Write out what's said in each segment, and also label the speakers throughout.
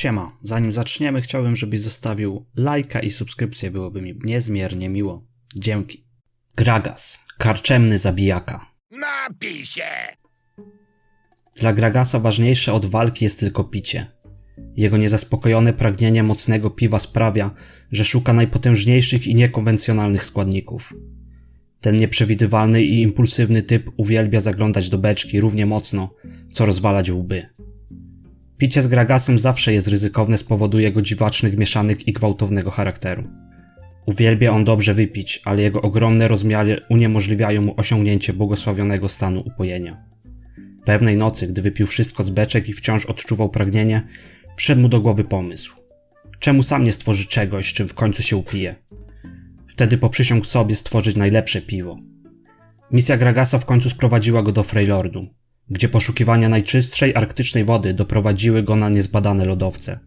Speaker 1: Siema, zanim zaczniemy, chciałbym, żebyś zostawił lajka i subskrypcję, byłoby mi niezmiernie miło. Dzięki. Gragas, karczemny zabijaka.
Speaker 2: Napij się!
Speaker 1: Dla Gragasa ważniejsze od walki jest tylko picie. Jego niezaspokojone pragnienie mocnego piwa sprawia, że szuka najpotężniejszych i niekonwencjonalnych składników. Ten nieprzewidywalny i impulsywny typ uwielbia zaglądać do beczki równie mocno, co rozwalać łby. Picie z Gragasem zawsze jest ryzykowne z powodu jego dziwacznych, mieszanych i gwałtownego charakteru. Uwielbia on dobrze wypić, ale jego ogromne rozmiary uniemożliwiają mu osiągnięcie błogosławionego stanu upojenia. Pewnej nocy, gdy wypił wszystko z beczek i wciąż odczuwał pragnienie, przyszedł mu do głowy pomysł. Czemu sam nie stworzy czegoś, czym w końcu się upije? Wtedy poprzysiągł sobie stworzyć najlepsze piwo. Misja Gragasa w końcu sprowadziła go do Freylordu, gdzie poszukiwania najczystszej arktycznej wody doprowadziły go na niezbadane lodowce.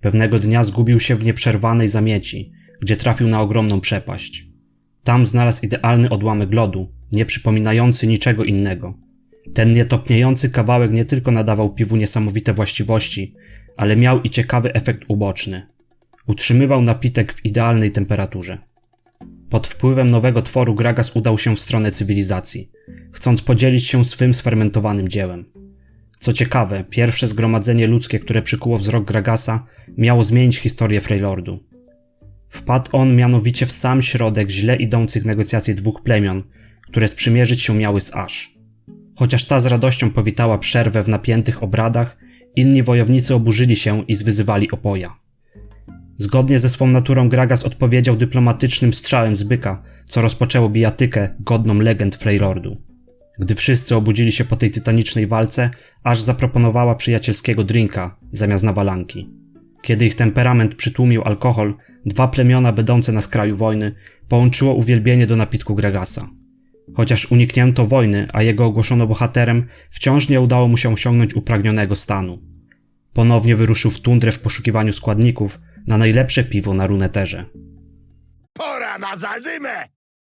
Speaker 1: Pewnego dnia zgubił się w nieprzerwanej zamieci, gdzie trafił na ogromną przepaść. Tam znalazł idealny odłamek lodu, nie przypominający niczego innego. Ten nietopniejący kawałek nie tylko nadawał piwu niesamowite właściwości, ale miał i ciekawy efekt uboczny. Utrzymywał napitek w idealnej temperaturze. Pod wpływem nowego tworu Gragas udał się w stronę cywilizacji, chcąc podzielić się swym sfermentowanym dziełem. Co ciekawe, pierwsze zgromadzenie ludzkie, które przykuło wzrok Gragasa, miało zmienić historię Freylordu. Wpadł on mianowicie w sam środek źle idących negocjacji dwóch plemion, które sprzymierzyć się miały z Ash. Chociaż ta z radością powitała przerwę w napiętych obradach, inni wojownicy oburzyli się i zwyzywali opoja. Zgodnie ze swą naturą Gragas odpowiedział dyplomatycznym strzałem z byka, co rozpoczęło bijatykę godną legend Freylordu. Gdy wszyscy obudzili się po tej tytanicznej walce, aż zaproponowała przyjacielskiego drinka zamiast nawalanki. Kiedy ich temperament przytłumił alkohol, dwa plemiona będące na skraju wojny połączyło uwielbienie do napitku Gragasa. Chociaż uniknięto wojny, a jego ogłoszono bohaterem, wciąż nie udało mu się osiągnąć upragnionego stanu. Ponownie wyruszył w tundrę w poszukiwaniu składników na najlepsze piwo na runeterze.
Speaker 2: Pora na zadymę!